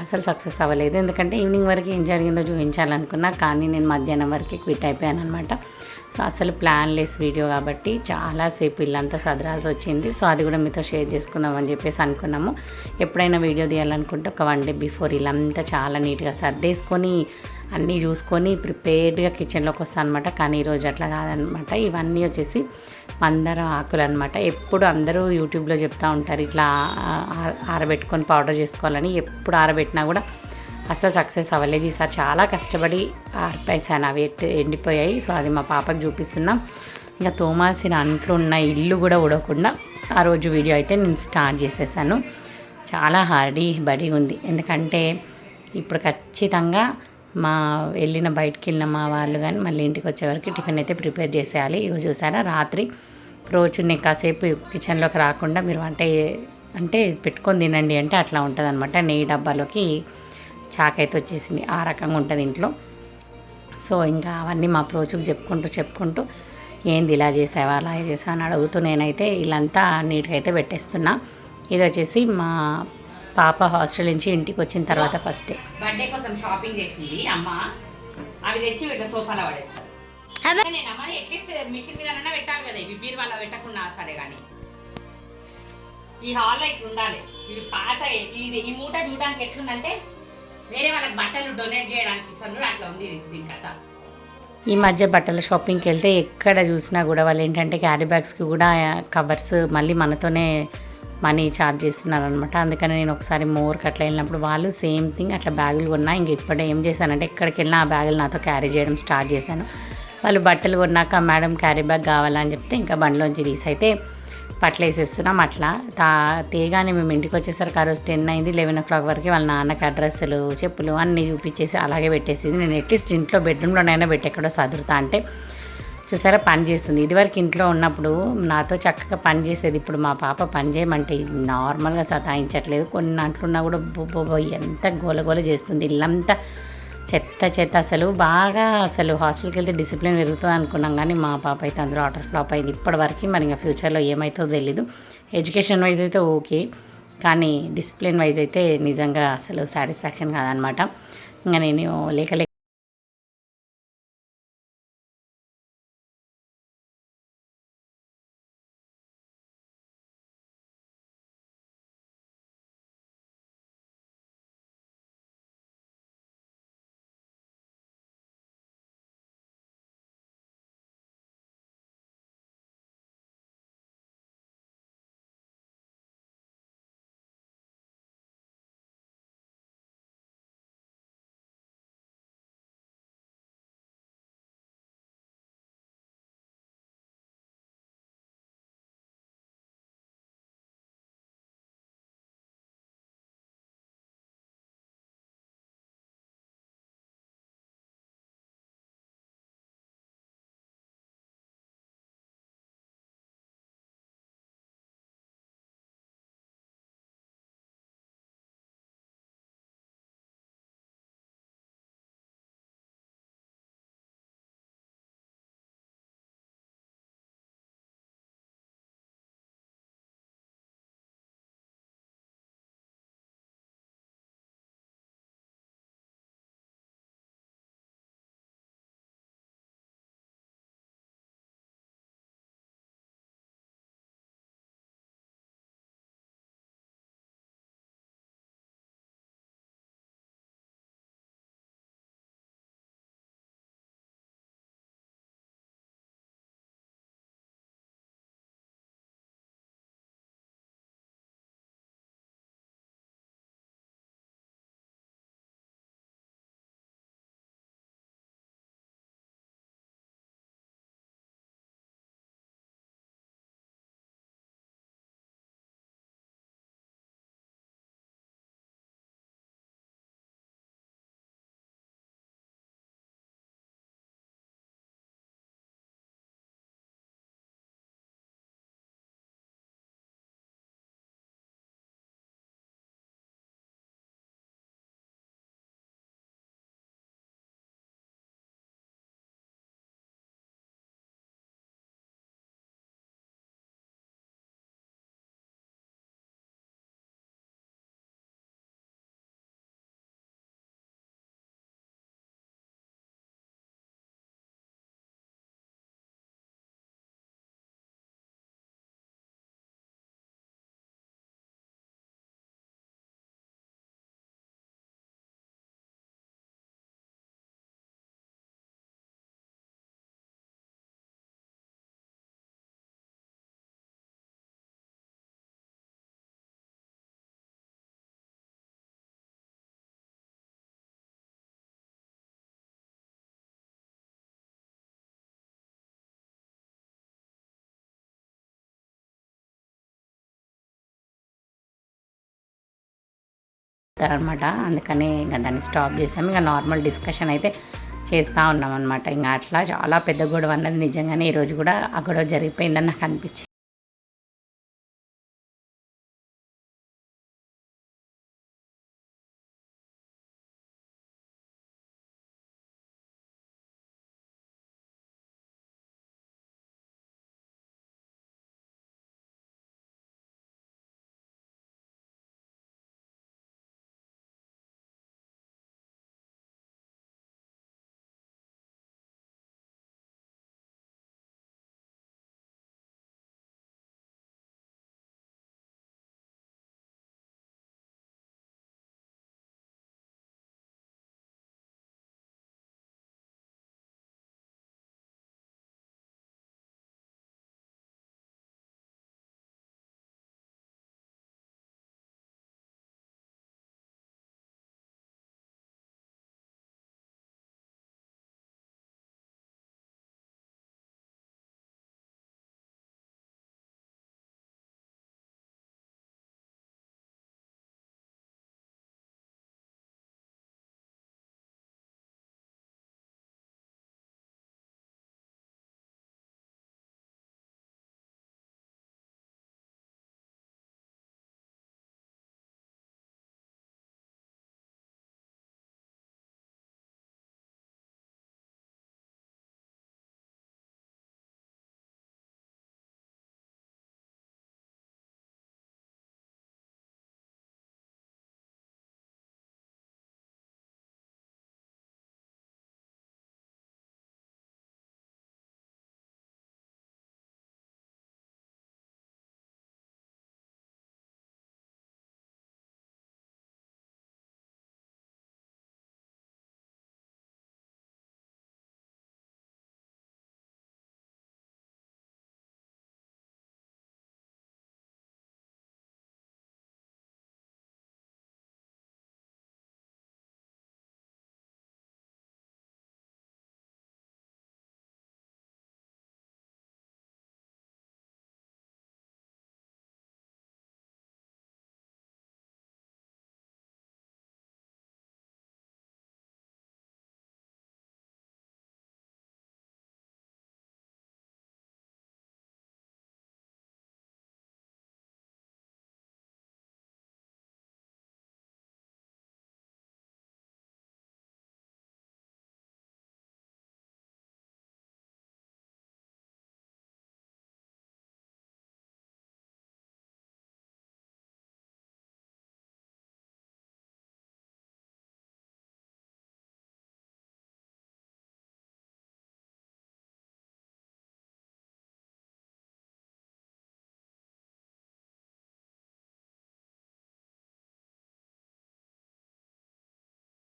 అసలు సక్సెస్ అవ్వలేదు. ఎందుకంటే ఈవినింగ్ వరకు ఏం జరిగిందో చూపించాలనుకున్నా కానీ నేను మధ్యాహ్నం వరకు క్విట్ అయిపోయాను అనమాట సో అసలు ప్లాన్ లెస్ వీడియో కాబట్టి చాలాసేపు ఇల్లంతా సదరాల్సి వచ్చింది. సో అది కూడా మీతో షేర్ చేసుకుందాం అని చెప్పేసి అనుకున్నాము. ఎప్పుడైనా వీడియో తీయాలనుకుంటే ఒక వన్ డే బిఫోర్ ఇల్లంతా చాలా నీట్గా సర్దేసుకొని అన్నీ చూసుకొని ప్రిపేర్డ్గా కిచెన్లోకి వస్తాను అనమాట కానీ ఈరోజు అట్లా కాదనమాట ఇవన్నీ వచ్చేసి మందార ఆకులు అనమాట ఎప్పుడు అందరూ యూట్యూబ్లో చెప్తూ ఉంటారు ఇట్లా ఆరబెట్టుకొని పౌడర్ చేసుకోవాలని. ఎప్పుడు ఆరబెట్టినా కూడా అసలు సక్సెస్ అవ్వలేదు. ఈసారి చాలా కష్టపడి ఆరిపేసాను అవి ఎండిపోయాయి. సో అది మా పాపకు చూపిస్తున్నాం. ఇంకా తోమాల్సిన అంట్లు ఉన్న ఇల్లు కూడా ఉడవకుండా ఆ రోజు వీడియో అయితే నేను స్టార్ట్ చేసేసాను. చాలా హార్డీ బడి ఉంది ఎందుకంటే ఇప్పుడు ఖచ్చితంగా మా వెళ్ళిన బయటికి వెళ్ళిన మా వాళ్ళు కానీ మళ్ళీ ఇంటికి వచ్చేవరకు టిఫిన్ అయితే ప్రిపేర్ చేసేయాలి. ఇవి చూసారా? రాత్రి రోజు నేను కాసేపు కిచెన్లోకి రాకుండా మీరు వంట అంటే పెట్టుకొని తినండి అంటే అట్లా ఉంటుంది అనమాట నెయ్యి డబ్బాలోకి చాక్ అయితే వచ్చేసింది. ఆ రకంగా ఉంటుంది ఇంట్లో. సో ఇంకా అవన్నీ మా ప్రోచుకు చెప్పుకుంటూ చెప్పుకుంటూ ఏంది ఇలా చేసావా అలా చేసావా అని అడుగుతూ నేనైతే ఇల్లంతా నీట్గా అయితే పెట్టేస్తున్నా. ఇది వచ్చేసి మా పాప హాస్టల్ నుంచి ఇంటికి వచ్చిన తర్వాత ఫస్ట్ డే బర్త్డే కోసం షాపింగ్ చేసింది అమ్మ. అవి తెచ్చి ఇట్లా సోఫాలో పడేస్తారు. నేను అమ్మ అట్లీస్ట్ మిషన్ మీద పెట్టాలి కదా. ఇవి బీర్ వాళ్ళ పెట్టకుండా సరే కానీ ఈ హాల్లో ఇట్లా ఉండాలి. ఇది పాత ఇది ఈ మూట చూడడానికి ఎట్లుందంటే వేరే వాళ్ళకి బట్టలు డొనేట్ చేయడానికి ఇస్తాను అట్లా ఉంది దీని కథ. ఈ మధ్య బట్టల షాపింగ్కి వెళ్తే ఎక్కడ చూసినా కూడా వాళ్ళు ఏంటంటే క్యారీ బ్యాగ్స్కి కూడా కవర్స్ మళ్ళీ మనతోనే మనీ ఛార్జ్ చేస్తున్నారు అనమాట అందుకని నేను ఒకసారి మోర్కి అట్లా వెళ్ళినప్పుడు వాళ్ళు సేమ్ థింగ్ అట్లా బ్యాగులు కొన్నా ఇంక ఇప్పుడు ఏం చేశానంటే ఎక్కడికి వెళ్ళినా ఆ బ్యాగులు నాతో క్యారీ చేయడం స్టార్ట్ చేశాను. వాళ్ళు బట్టలు కొన్నాక మేడం క్యారీ బ్యాగ్ కావాలని చెప్తే ఇంకా బండిలోంచి తీసైతే అయితే అట్లా. తా తేగానే మేము ఇంటికి వచ్చేసరికి ఆ రోజు టెన్ అయింది లెవెన్ ఓ క్లాక్ వరకు వాళ్ళ నాన్నకి అడ్రస్సులు చెప్పులు అన్నీ చూపించేసి అలాగే పెట్టేసింది. నేను అట్లీస్ట్ ఇంట్లో బెడ్రూమ్లోనైనా పెట్టి ఎక్కడో సదురుతా అంటే చూసారా? పని చేస్తుంది. ఇదివరకు ఇంట్లో ఉన్నప్పుడు నాతో చక్కగా పని చేసేది. ఇప్పుడు మా పాప పని చేయమంటే నార్మల్గా సతాయించట్లేదు. కొన్ని అంట్లున్నా కూడా బొబ్బో ఎంత గోలగోల చేస్తుంది. ఇల్లంతా చెత్త చెత్త అసలు. బాగా అసలు హాస్టల్కి వెళ్తే డిసిప్లిన్ పెరుగుతుంది అనుకున్నాం. కానీ మా పాప అయితే అందులో ఆటర్ ఫ్లాప్ అయింది. ఇప్పటివరకు మరి ఇంకా ఫ్యూచర్లో ఏమవుతుందో తెలీదు. ఎడ్యుకేషన్ వైజ్ అయితే ఓకే. కానీ డిసిప్లిన్ వైజ్ అయితే నిజంగా అసలు సాటిస్ఫాక్షన్ కాదనమాట. ఇంకా నేను లేక అనమాట అందుకని ఇంకా దాన్ని స్టాప్ చేసాము. ఇంకా నార్మల్ డిస్కషన్ అయితే చేస్తూ ఉన్నాం అనమాట ఇంకా అట్లా చాలా పెద్ద గొడవ అన్నది నిజంగానే ఈరోజు కూడా ఆ గొడవ జరిగిపోయిందని నాకు అనిపించింది.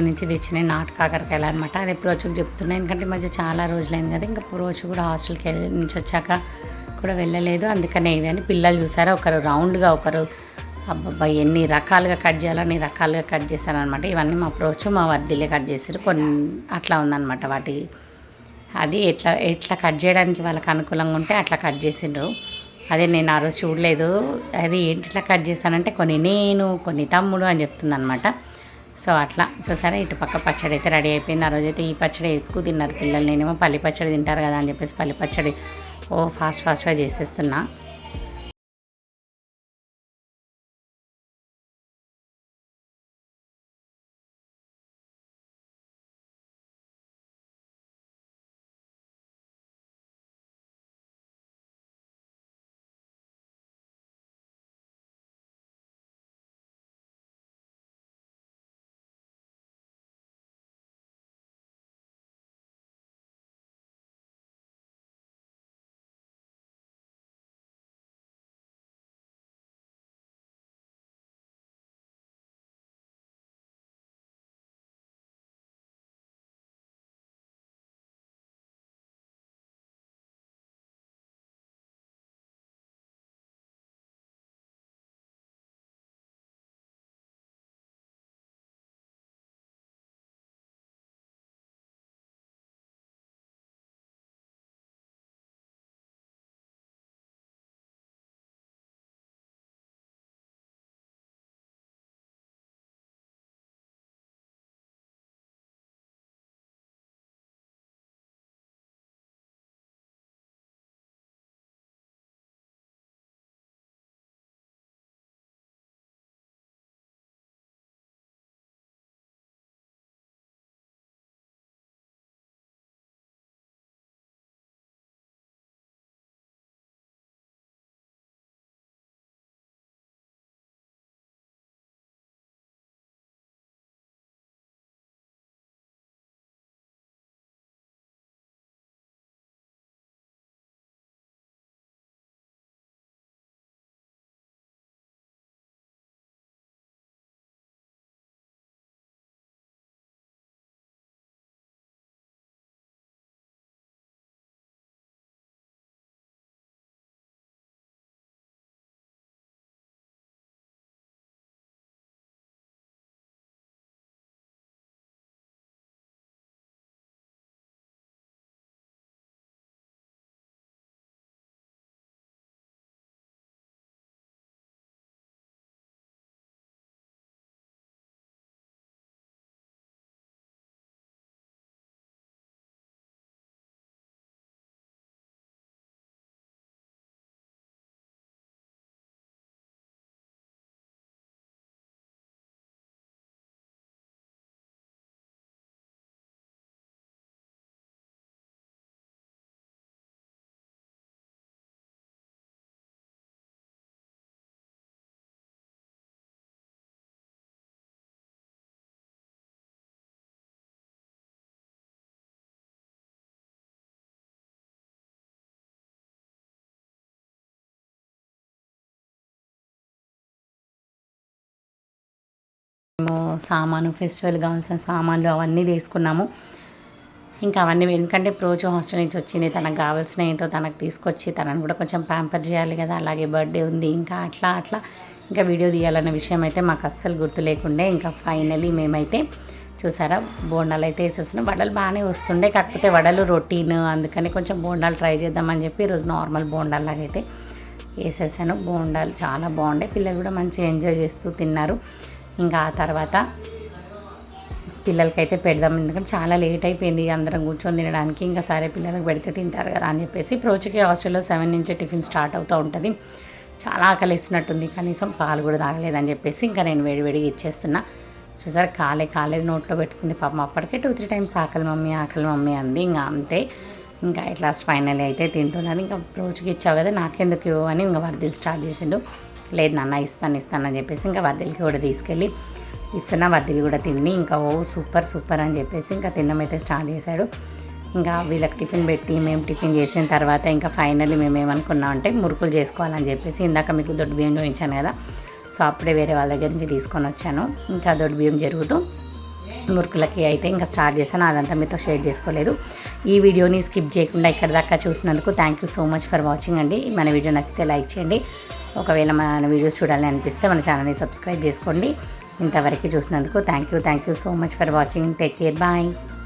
నుంచి తెచ్చిన నాటు కాకరకాయలు అనమాట అది రోజుకు చెప్తున్నాయి ఎందుకంటే మధ్య చాలా రోజులైంది కదా. ఇంకా రోజు కూడా హాస్టల్కి వెళ్ళి నుంచి వచ్చాక కూడా వెళ్ళలేదు. అందుకనే ఇవి అని పిల్లలు చూసారా? ఒకరు రౌండ్గా ఒకరు అబ్బాబ్బా ఎన్ని రకాలుగా కట్ చేయాలో అన్ని రకాలుగా కట్ చేశారనమాట ఇవన్నీ మా ప్రోచ్ మా వర్దిలే కట్ చేశారు. కొన్ని అట్లా ఉందన్నమాట వాటి. అది ఎట్లా ఎట్లా కట్ చేయడానికి వాళ్ళకి అనుకూలంగా ఉంటే అట్లా కట్ చేసిండ్రు. అదే నేను ఆ రోజు చూడలేదు. అది ఏంటి ఇట్లా కట్ చేస్తానంటే కొన్ని నేను కొన్ని తమ్ముడు అని చెప్తుందనమాట సో అట్లా. చూసారా? ఇటు పక్క పచ్చడి అయితే రెడీ అయిపోయింది. ఆ రోజైతే ఈ పచ్చడి ఎక్కువ తిన్నారు పిల్లలు. నేనేమో పల్లి పచ్చడి తింటారు కదా అని చెప్పేసి పల్లి పచ్చడి ఓ ఫాస్ట్ ఫాస్ట్గా చేసేస్తున్నా. సామాను ఫెస్టివల్ కావాల్సిన సామాన్లు అవన్నీ తీసుకున్నాము. ఇంకా అవన్నీ ఎందుకంటే ప్రోజు హాస్టల్ నుంచి వచ్చింది. తనకు కావాల్సిన ఏంటో తనకు తీసుకొచ్చి తనను కూడా కొంచెం ప్యాంపర్ చేయాలి కదా. అలాగే బర్త్డే ఉంది ఇంకా అట్లా అట్లా. ఇంకా వీడియో తీయాలన్న విషయం అయితే మాకు అస్సలు గుర్తు లేకుండే. ఇంకా ఫైనలీ మేమైతే చూసారా బోండాలు అయితే వేసేస్తున్నాం. వడలు బాగానే వస్తుండే. కాకపోతే వడలు రొటీన్ అందుకని కొంచెం బోండాలు ట్రై చేద్దామని చెప్పి ఈరోజు నార్మల్ బోండాలు లాగైతే వేసేసాను. బోండాలు చాలా బాగుండే. పిల్లలు కూడా మంచిగా ఎంజాయ్ చేస్తూ తిన్నారు. ఇంకా ఆ తర్వాత పిల్లలకైతే పెడదాం ఎందుకంటే చాలా లేట్ అయిపోయింది అందరం కూర్చొని తినడానికి. ఇంకా సరే పిల్లలకు పెడితే తింటారు కదా అని చెప్పేసి ప్రోచుకి హాస్టల్లో సెవెన్ నుంచి టిఫిన్ స్టార్ట్ అవుతూ ఉంటుంది. చాలా ఆకలి ఇస్తున్నట్టుంది కనీసం పాలు కూడా తాగలేదని చెప్పేసి ఇంకా నేను వేడివేడిగా ఇచ్చేస్తున్నా. చూసారు కాలే కాలేదు నోట్లో పెట్టుకుంది పాపం. అప్పటికే టూ త్రీ టైమ్స్ ఆకలి మమ్మీ ఆకలి మమ్మీ అంది. ఇంకా అంతే. ఇంకా ఇట్లా ఫైనల్ అయితే తింటున్నాను. ఇంకా రోజుకి ఇచ్చావు కదా నాకెందుకు అని ఇంకా వర్దీలు స్టార్ట్ చేసిండు. లేదు నాన్న ఇస్తాను ఇస్తాను అని చెప్పేసి ఇంకా వర్దిలకి కూడా తీసుకెళ్ళి ఇస్తున్న. వర్దిలు కూడా తిని ఇంకా ఓ సూపర్ సూపర్ అని చెప్పేసి ఇంకా తినమైతే స్టార్ట్ చేశాడు. ఇంకా వీళ్ళకి టిఫిన్ పెట్టి మేము టిఫిన్ చేసిన తర్వాత ఇంకా ఫైనల్లీ మేము ఏమనుకున్నాం అంటే మురుకులు చేసుకోవాలని చెప్పేసి ఇందాక మీకు దొడ్డు బియ్యం చూపించాను కదా సో అప్పుడే వేరే వాళ్ళ దగ్గర నుంచి తీసుకొని వచ్చాను. ఇంకా దొడ్డు బియ్యం జరుగుతూ మురుకులకి అయితే ఇంకా స్టార్ట్ చేశాను. అదంతా మీతో షేర్ చేసుకోలేదు. ఈ వీడియోని స్కిప్ చేయకుండా ఇక్కడ దాకా చూసినందుకు thank you so much for watching అండి. మన వీడియో నచ్చితే లైక్ చేయండి. ఒకవేళ మన వీడియోస్ చూడాలని అనిపిస్తే మన ఛానల్ని సబ్స్క్రైబ్ చేసుకోండి. ఇంతవరకు చూసినందుకు thank you thank you so much for watching. Take care. Bye.